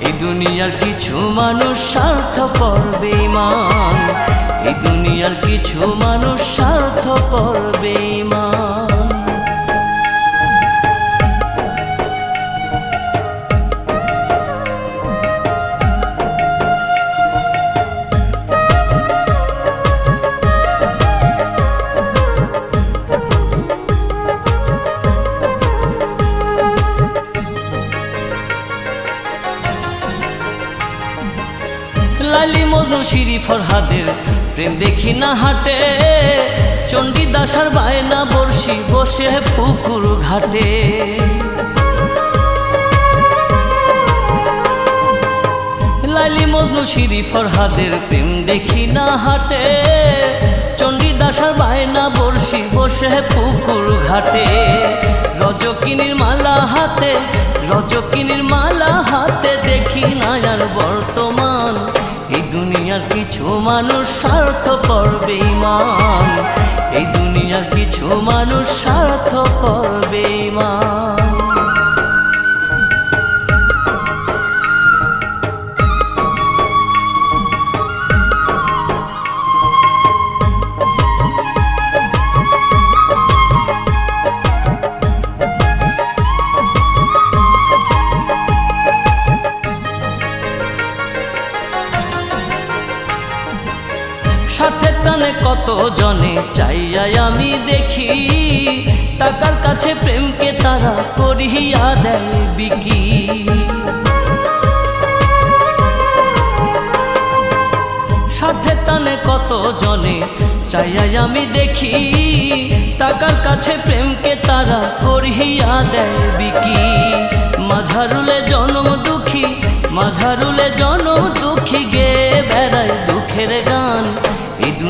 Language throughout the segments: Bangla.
এই দুনিয়ার কিছু মানুষ স্বার্থ করবে মান এই দুনিয়ার কিছু মানুষ স্বার্থ করবে লালি মজনু শিরি ফরহাদের। প্রেম দেখি না হাটে চণ্ডী দাসার বায়না বর্ষি বসে পুকুর ঘাটে। লালি মজনু শিরি ফরহাদের, প্রেম দেখি না হাটে চণ্ডী দাসার বায়না বর্ষি বসে পুকুর ঘাটে। রজকিনীর মালা হাতে, রজকিনীর মালা হাতে দেখি না আর বর্তমান কিছু মানুষ স্বার্থ করবে মান এই দুনিয়ার কিছু মানুষ স্বার্থ করবে স্বার্থের টানে কত জনে চাইয়াই আমি দেখি? টাকার কাছে প্রেমকে তারা করিয়া দেয় বিকি। স্বার্থের টানে কত জনে চাইয়াই আমি দেখি? টাকার কাছে প্রেমকে তারা করিয়া দেয় বিকি। মাঝারুলে জনম দুঃখী, মাঝারুলে জনম দুঃখী গে।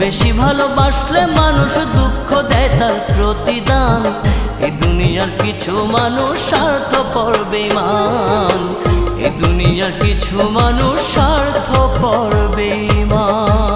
বেশি ভালোবাসলে মানুষ দুঃখ দেয় তার প্রতিদান। এই দুনিয়ার কিছু মানুষ স্বার্থ পড়বে মান এই দুনিয়ার কিছু মানুষ স্বার্থ পড়বে মান